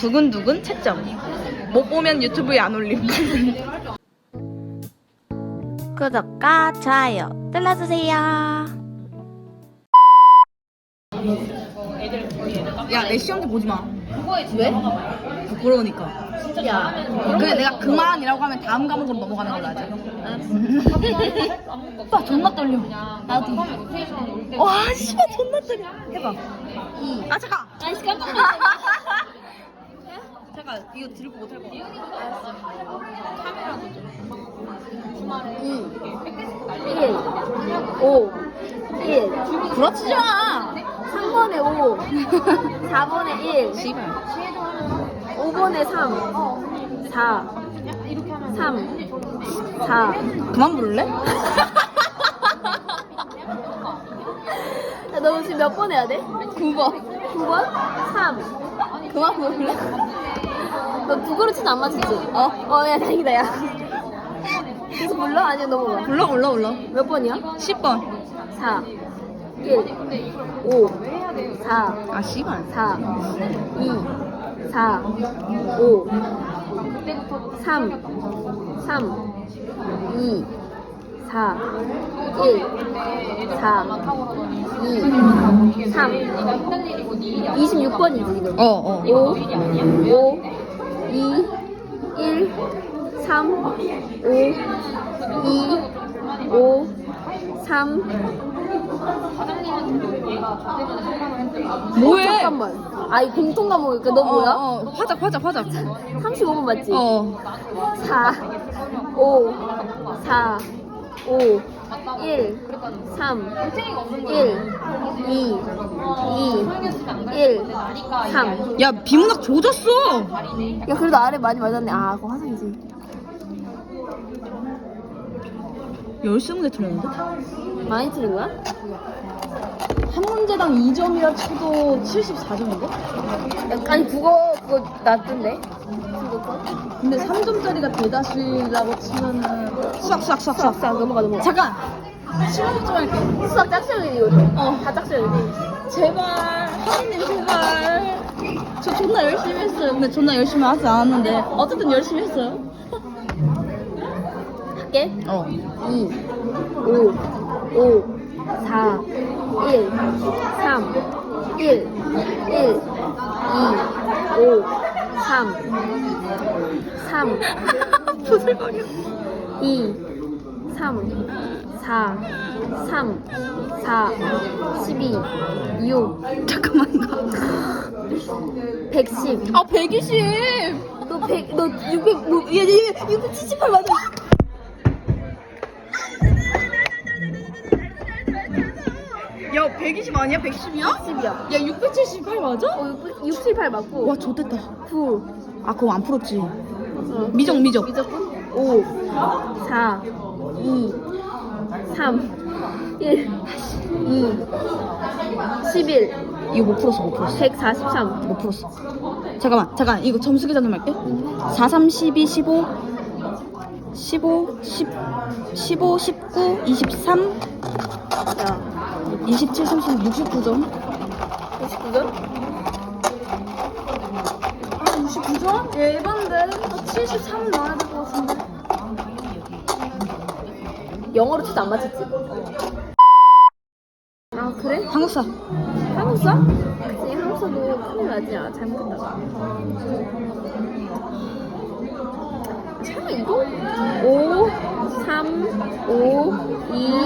두근두근 채점. 못 보면 유튜브에 안 올림. 구독과 좋아요 눌러주세요. 야, 내 시험지 보지 마. 왜? 부끄러우니까. 야. 그래, 내가 그만이라고 하면 다음 과목으로 넘어가는 걸로 하자. 오빠 존나 떨려. 나도. 와, 씨발 존나 떨려. 해봐. 아, 잠깐. 아이씨 깜짝 잠깐, 이거 들고 못할 것 같아. 2 1 5 1 부러치지 마. 3번에 5 4번에 1 씨발. 5번에 3 4 3 4 그만 부를래? 야, 너 지금 몇 번 해야 돼? 9번. 9번? 3 그만 부를래? 너두 그릇은 안 맞췄지? 어. 어, 야, 다행이다, 야. 계속 불러? 아니면 넘어가? 불러, 불러, 불러. 몇 번이야? 10번. 4 1 5 4 아, 씨발. 4 2 4 5 3 3 2 4 1 4 2 3 26번이지 지금 어, 어. 5 5 2 1 3 5 2 5 3 뭐해? 잠깐만. 아, 이 공통 과목이니까 너 뭐야? 어, 어. 화작, 화작, 화작. 35번 맞지? 어. 4, 5, 4, 5, 1, 3, 1, 2, 2, 1, 3. 야, 비문학 조졌어. 야, 그래도 아래 많이 맞았네. 아, 그거 화상이지. 열스 문제 틀렸는데? 많이 틀린 거야? 한 문제당 2점이라 쳐도 74점인데? 아니, 그거, 그거 낮던데? 근데 3점짜리가 대다수라고 치면은 수학, 수학, 수학, 수학, 수학. 수학, 넘어가, 넘어가. 잠깐. 실무 좀 할게. 수학 짝짝이지, 요즘. 어. 다 짝짝이지. 제발, 하느님 제발. 저 존나 열심히 했어요. 근데 존나 열심히 하지 않았는데 어쨌든 열심히 했어요. 할게. 어. 2, 5, 5, 4, 1, 3, 1, 1, 2, 5, 3, 3, 부들거려. 2, 3, 4, 3, 4, 12, 6, 잠깐만 이거. 110. 아 120. 너 100, 너 600, 뭐, 얘, 얘, 678 맞아. 야 120 아니야? 110이야? 10이야. 야 678 맞아? 어, 6, 678 맞고. 와 좋됐다. 9. 아 그거 안 풀었지. 어. 미적 미적. 미적분? 5, 4, 2, 3, 1, 2, 11, 이거 못 풀었어 못 풀었어. 143. 못 풀었어. 잠깐만 잠깐 이거 점수 계산 좀 할게. 4, 3, 12, 15 15, 10, 15, 19, 23, 야, 27, 30, 69점. 59점? 아 69점? 예반데 또73 나와야 될 것 같은데. 영어로 쳐도 안 맞췄지? 아, 그래? 한국사. 한국사? 그치, 한국사도 큰일 나지, 아, 잘못했다가. 설마 이거? 5, 3, 5, 2,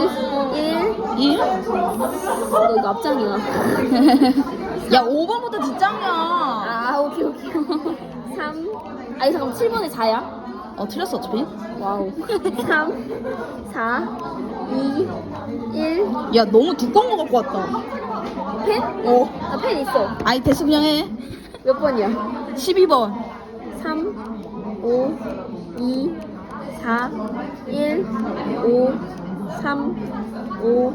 1. 1? 너 앞장이야. 야 5번부터 뒷장이야. 아, 오케이, 오케이. 3. 아니, 잠깐만, 7번에 4야? 어 틀렸어 어차피. 와우. 3, 4, 2, 1. 야 너무 두꺼운 거 갖고 왔다. 펜? 어. 나 펜 있어. 아이 됐어 그냥 해. 몇 번이야? 12번. 3, 5, 2, 4, 1, 5, 3, 5,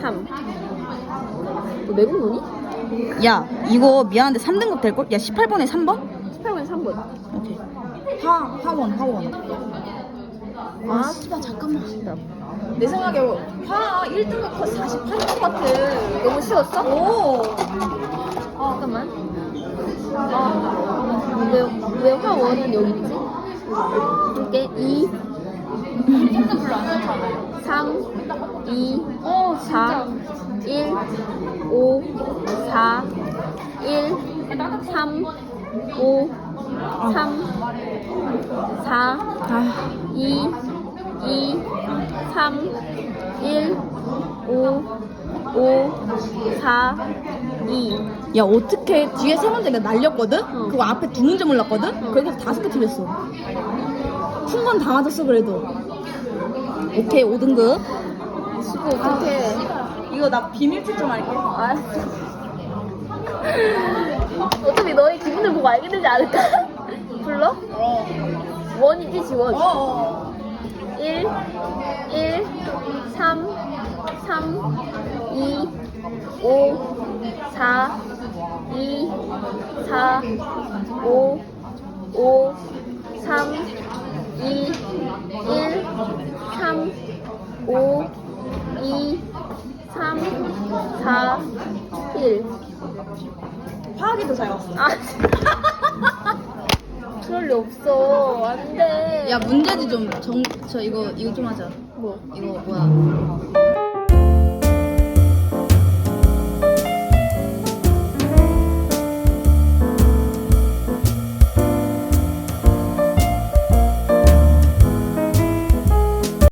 3. 너 외국 노니? 야 이거 미안한데 3등급 될걸? 야 18번에 3번? 18번에 3번. 오케이. 하 하원 하원. 아, 씨발 잠깐만. 내 생각에 화 1등급 거 48점 같아. 너무 쉬웠어? 오. 잠깐만. 아, 왜, 왜 화원은 여기 있지? 이게 2, 3, 2, 4, 1, 5, 4, 1, 3, 5, 3, 4, 아, 2, 2, 3, 1, 5, 5, 4, 2. 야 어떻게 뒤에 세 문제가 날렸거든? 어. 그거 앞에 두 문제 몰랐거든? 어. 결국 다섯 개 틀렸어. 푼 건 다 맞았어 그래도. 오케이 5등급. 수고 어떡해. 이거 나 비밀투 좀 할게. 알았어. 어차피 너의 기분을 보고 알게 되지 않을까? 불러? 어. 원이지, 지원. 어. 1, 1, 3, 3, 2, 5, 4, 2, 4, 5, 5, 3, 2, 1, 3, 5, 2, 3, 4, 1. 화학에도 잘 왔어. 아, 그럴 리 없어. 안 돼. 야 문제지 좀 정 저 이거 이거 좀 하자. 뭐? 이거 뭐야?